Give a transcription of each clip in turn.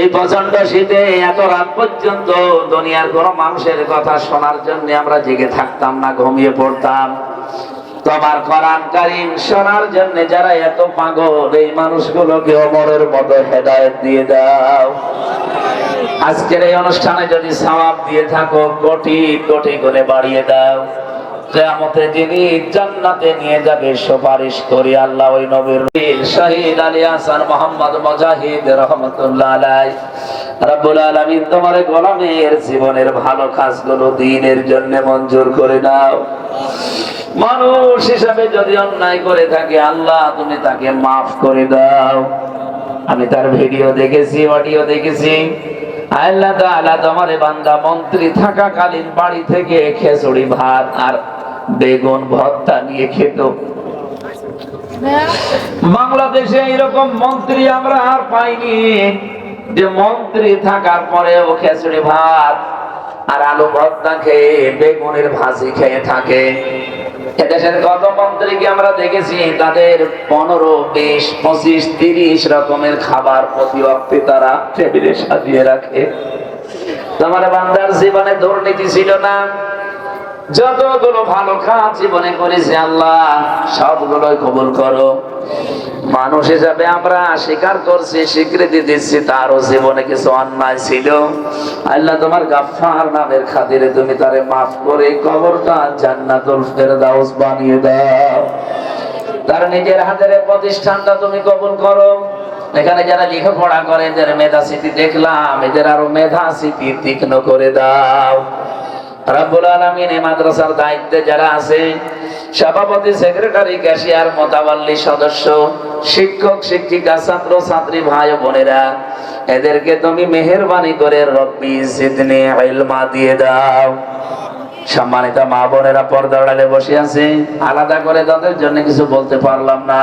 এই প্রচণ্ড শীতে এত রাত পর্যন্ত দুনিয়ার কোন মানুষের কথা শোনার জন্য আমরা জেগে থাকতাম না, ঘুমিয়ে পড়তাম। তোমার কোরআন কারিম শোনার জন্য যারা এত পাগল, এই মানুষগুলোকে অমরের মতো হেদায়ত দিয়ে দাও। আজকের এই অনুষ্ঠানে যদি সওয়াব দিয়ে থাকো, কোটি কোটি করে বাড়িয়ে দাও। কেয়ামতে যিনি জান্নাতে নিয়ে যাবে সুপারিশ করি আল্লাহ ওই নবীর শহীদ আলী হাসান মোহাম্মদ মুজাহিদ রহমতুল্লাহ আলাই। রব্বুল আলামিন তোমার গোলামের জীবনের ভালো কাজগুলো দিনের জন্য মঞ্জুর করে দাও মানুষ হিসাবে যদি অন্যায় করে থাকে, আল্লাহ তুমি তাকে মাফ করে দাও। আমি তার ভিডিও দেখেছি, অডিও দেখেছি। আল্লাহ তোমার বান্দা মন্ত্রী থাকাকালীন বাড়ি থেকে খেচুড়ি ভাত আর বেগুন ভর্তা নিয়ে খেত। বাংলাদেশে এরকম মন্ত্রী আমরা আর পাইনি। যে মন্ত্রী থাকার পরেও খেচুড়ি ভাত আর আলু ভর্তা খেয়ে বেগুনের ভাজি খেয়ে থাকে। এদেশের কত মন্ত্রীকে আমরা দেখেছি? তাদের পনেরো, বিশ, পঁচিশ, তিরিশ রকমের খাবার প্রতি অক্তে তারা টেবিলে সাজিয়ে রাখে। তোমার বান্দার জীবনে দুর্নীতি ছিল না? যতগুলো ভালো কাজ জীবনে করেছে আল্লাহ, সবগুলোই কবুল করো। মানুষ হিসাবে আমরা স্বীকার করছি, স্বীকৃতি দিচ্ছি, তারও জীবনে কিছু অন্যায় ছিল। আল্লাহ তোমার গাফার নামের খাতিরে তুমি তারে মাফ করে কবরটা জান্নাতুল ফেরদাউস বানিয়ে দাও। তার নিজের হাতের প্রতিষ্ঠানটা তুমি কবুল করো। এখানে যারা লেখাপড়া করে, এদের মেধা স্মৃতি দেখলাম, এদের আরও মেধা স্মৃতি তীক্ষ্ণ করে দাও। রাব্বুল আলামিন এই মাদ্রাসার দায়িত্বে যারা আছে, সভাপতি, সেক্রেটারি, ক্যাশিয়ার, মোতাবাল্লি সদস্য, শিক্ষক, শিক্ষিকা, ছাত্র, ছাত্রী, ভাই বোনেরা, এদেরকে তুমি মেহেরবানি করে রব্বি জিদনি ইলমা দিয়ে দাও। সম্মানিত মা বোনেরা আড়ালে বসে আছে। আলাদা করে তাদের জন্য কিছু বলতে পারলাম না।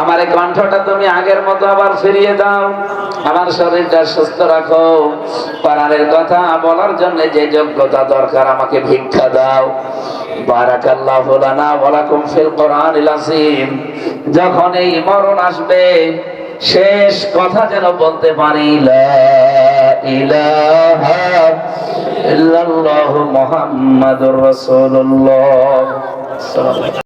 আমার এই কণ্ঠটা তুমি আগের মতো আবার ফিরিয়ে দাও। আমার শরীরটা সুস্থ রাখো। পারানের কথা বলার জন্য যে যোগ্যতা দরকার, আমাকে ভিক্ষা দাও। যখন এই মরণ আসবে, শেষ কথা যেন বলতে পারি, লা ইলাহা